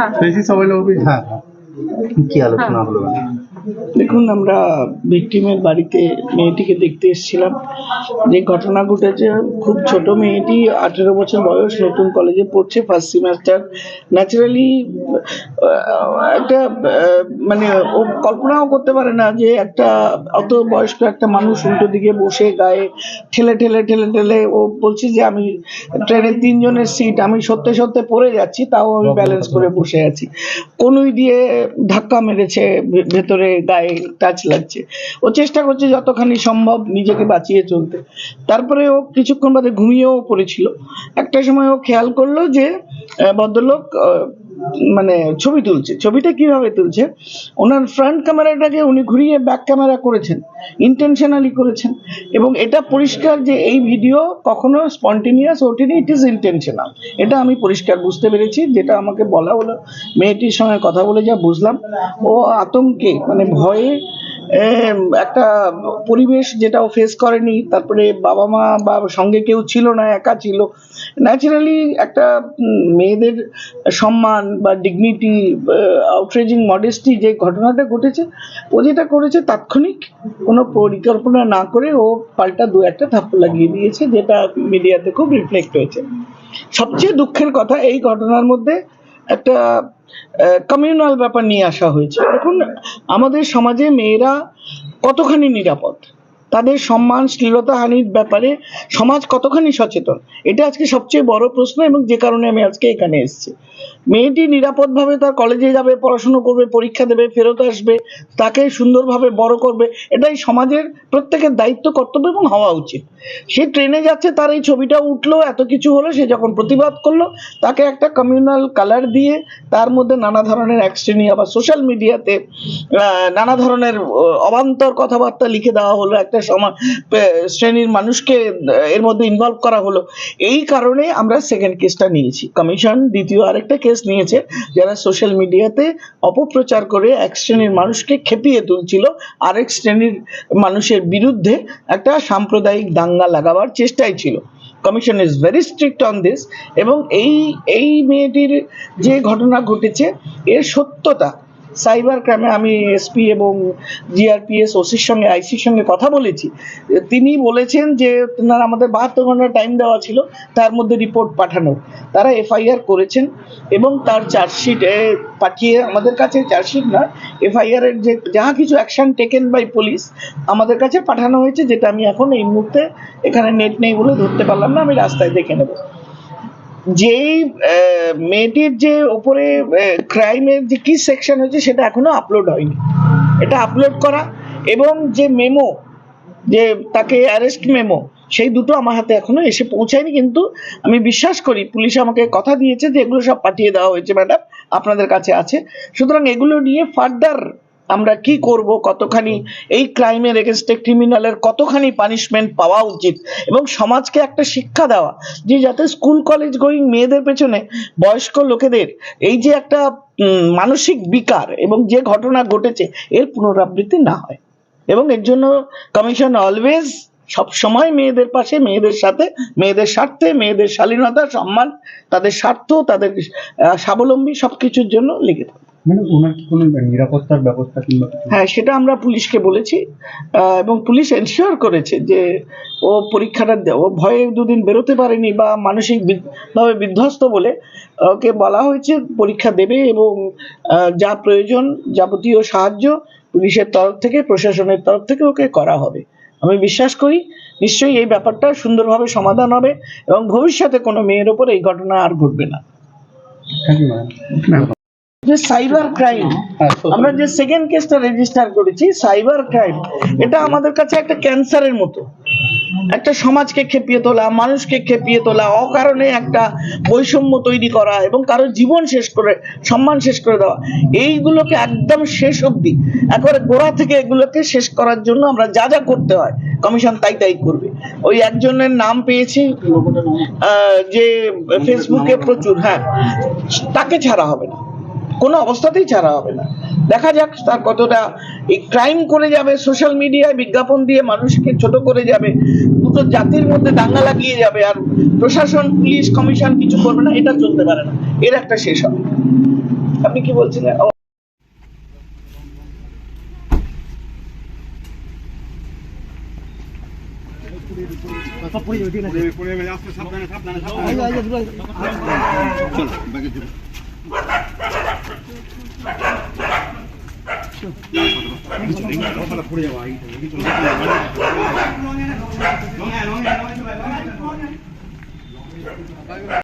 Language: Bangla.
হ্যাঁ। বেশি সময় লাগবে হ্যাঁ হ্যাঁ। কি আলোচনা হলো? দেখুন, আমরা ভিকটিমের বাড়িতে মেয়েটিকে দেখতে এসেছিলাম। যে ঘটনা ঘটেছে, খুব ছোট মেয়েটি, আঠেরো বছর বয়স, নতুন কলেজে পড়ছে ফার্স্ট সেমিস্টার ন্যাচারালি একটা মানে ও কল্পনাও করতে পারে না যে একটা, অত বয়স্ক একটা মানুষ উল্টো দিকে বসে গায়ে ঠেলে ঠেলে ঠেলে ঠেলে ও বলছে যে, আমি ট্রেনের তিনজনের সিট আমি সত্যি সত্যি পড়ে যাচ্ছি, তাও আমি ব্যালেন্স করে বসে আছি। কনুই দিয়ে ধাক্কা মেরেছে ভেতরে গায়ে। টাচ লাগছে। ও চেষ্টা করছে যতখানি সম্ভব নিজেকে বাঁচিয়ে চলতে। তারপরে ও কিছুক্ষণ বাদে ঘুমিয়েও পড়েছিল। একটা সময় ও খেয়াল করল যে ভদ্রলোক মানে ছবি তুলছে। ছবিটা কীভাবে তুলছে? ওনার ফ্রন্ট ক্যামেরাটাকে উনি ঘুরিয়ে ব্যাক ক্যামেরা করেছেন ইন্টেনশনালি করেছেন। এবং এটা পরিষ্কার যে এই ভিডিও কখনো স্পন্টেনিয়াস ওঠেনি ইট ইজ ইন্টেনশনাল এটা আমি পরিষ্কার বুঝতে পেরেছি, যেটা আমাকে বলা হলো। মেয়েটির সঙ্গে কথা বলে যা বুঝলাম। ও আতঙ্কে মানে ভয়ে একটা পরিবেশ যেটা ও ফেস করেনি, তারপরে বাবা মা বা সঙ্গে কেউ ছিল না, একা ছিল। ন্যাচারালি একটা মেয়েদের সম্মান বা ডিগনিটি আউটরেজিং মডেস্টি যে ঘটনাটা ঘটেছে, ও যেটা করেছে তাৎক্ষণিক কোনো পরিকল্পনা না করে ও পাল্টা দু একটা থাপ্পড় লাগিয়ে দিয়েছে, যেটা মিডিয়াতে খুব রিফ্লেক্ট হয়েছে। সবচেয়ে দুঃখের কথা এই ঘটনার মধ্যে একটা কমিউনাল ব্যাপার নিয়ে আসা হয়েছে। দেখুন আমাদের সমাজে মেয়েরা কতখানি নিরাপদ? তাদের সম্মান শ্লীলতাহানির ব্যাপারে সমাজ কতখানি সচেতন? এটা আজকে সবচেয়ে বড় প্রশ্ন এবং যে কারণে আমি আজকে এখানে এসেছি। মেয়েটি নিরাপদভাবে তার কলেজে যাবে, পড়াশুনো করবে, পরীক্ষা দেবে, ফেরত আসবে, তাকে সুন্দরভাবে বড় করবে, এটাই সমাজের প্রত্যেকের দায়িত্ব, কর্তব্য এবং হওয়া উচিত। সে ট্রেনে যাচ্ছে, তার এই ছবিটা উঠল, এত কিছু হলো, সে যখন প্রতিবাদ করল, তাকে একটা কমিউনাল কালার দিয়ে তার মধ্যে নানা ধরনের অ্যাক্সটেনিয়া বা সোশ্যাল মিডিয়াতে নানা ধরনের অবান্তর কথাবার্তা লিখে দেওয়া হলো, একটা সমাজ শ্রেণির মানুষকে এর মধ্যে ইনভলভ করা হলো। এই কারণে আমরা সেকেন্ড কেসটা নিয়েছি। কমিশন দ্বিতীয় আরেকটা কেস নিয়েছে, যারা সোশ্যাল মিডিয়াতে অপপ্রচার করে এক শ্রেণির মানুষকে খেপিয়ে তুলছিল, আরেক শ্রেণির মানুষের বিরুদ্ধে একটা সাম্প্রদায়িক দাঙ্গা লাগাবার চেষ্টাই ছিল। Commission is very strict on this এবং এই এই মেয়েটির যে ঘটনা ঘটেছে, এর সত্যতা সাইবার ক্রাইমে আমি এসপি এবং জিআরপিএস, ওসির সঙ্গে, আইসির সঙ্গে কথা বলেছি। তিনি বলেছেন যে তেনার আমাদের বাহাত্তর ঘণ্টা টাইম দেওয়া ছিল, তার মধ্যে রিপোর্ট পাঠানোর। তারা এফআইআর করেছেন এবং তার চার্জশিট পাঠিয়ে আমাদের কাছে চার্জশিট না, এফআইআর এর যে যাহা কিছু অ্যাকশন টেকেন বাই পুলিশ, আমাদের কাছে পাঠানো হয়েছে, যেটা আমি এখন এই মুহূর্তে এখানে নেট নেই বলে ধরতে পারলাম না, আমি রাস্তায় দেখে নেব। যেই মেয়েটির যে ওপরে ক্রাইমের যে কি সেকশন হয়েছে সেটা এখনও আপলোড হয়নি। এটা আপলোড করা এবং যে মেমো যে তাকে অ্যারেস্ট মেমো সেই দুটো আমার হাতে এখনও এসে পৌঁছায়নি কিন্তু আমি বিশ্বাস করি পুলিশ আমাকে কথা দিয়েছে যে এগুলো সব পাঠিয়ে দেওয়া হয়েছে ম্যাডাম আপনাদের কাছে আছে। সুতরাং এগুলো নিয়ে ফার্দার আমরা কি করব, কতখানি এই ক্রাইমের এগেনস্টে ক্রিমিনালের কতখানি পানিশমেন্ট পাওয়া উচিত এবং সমাজকে একটা শিক্ষা দেওয়া যে যাতে স্কুল কলেজ গোয়িং মেয়েদের পেছনে বয়স্ক লোকেদের এই যে একটা মানসিক বিকার এবং যে ঘটনা ঘটেছে এর পুনরাবৃত্তি না হয়। এবং এর জন্য কমিশন অলওয়েজ সব সময় মেয়েদের পাশে, মেয়েদের সাথে, মেয়েদের স্বার্থে, মেয়েদের শালীনতা, সম্মান, তাদের স্বার্থ, তাদের স্বাবলম্বী সবকিছুর জন্য লেগে থাকে মানে ওনার কি কোনো নিরাপত্তার ব্যবস্থা কিংবা হ্যাঁ সেটা আমরা পুলিশকে বলেছি এবং পুলিশ এনশিওর করেছে যে ও পরীক্ষাটা ও ভয়ে দুদিন বেরোতে পারেনি বা মানসিক ভাবে বিধ্বস্ত বলে ওকে বলা হয়েছে পরীক্ষা দেবে এবং যা প্রয়োজন যাবতীয় সাহায্য পুলিশের তরফ থেকে প্রশাসনের তরফ থেকে ওকে করা হবে। আমি বিশ্বাস করি নিশ্চয়ই এই ব্যাপারটা সুন্দরভাবে সমাধান হবে এবং ভবিষ্যতে কোনো মেয়ের ওপর এই ঘটনা আর ঘটবে না। যে সাইবার ক্রাইম আমরা যে সেকেন্ড কেসটা রেজিস্টার করেছি সাইবার ক্রাইম এটা আমাদের কাছে একটা ক্যান্সারের মতো। একটা সমাজকে খেপিয়ে তোলা মানুষকে খেপিয়ে তোলা অকারণে একটা বৈষম্য তৈরি করা এবং কারও জীবন শেষ করে সম্মান শেষ করে দেওয়া। এইগুলোকে একদম শেষ অবধি একবারে গোড়া থেকে এগুলোকে শেষ করার জন্য আমরা যা যা করতে হয় কমিশন তাই তাই করবে। ওই একজনের নাম পেয়েছি আহ, যে ফেসবুকে প্রচুর হ্যাঁ। তাকে ছাড়া হবে না। কোনো অবস্থাতেই ছাড়া হবে না। দেখা যাক তার কতটা এই ক্রাইম করে যাবে সোশ্যাল মিডিয়ায় বিজ্ঞাপন দিয়ে মানুষকে ছোট করে যাবে দুটো জাতির মধ্যে দাঙ্গা লাগিয়ে যাবে আর প্রশাসন পুলিশ কমিশন কিছু করবে না এটা চলতে পারে না। এর একটা শেষ হবে। আপনি কি বলছিলেন? পুরো পুরো পুরো সাবধানে সাবধানে সাবধানে। চলো বাকি ร้องไงร้องไงร้องไงร้องไง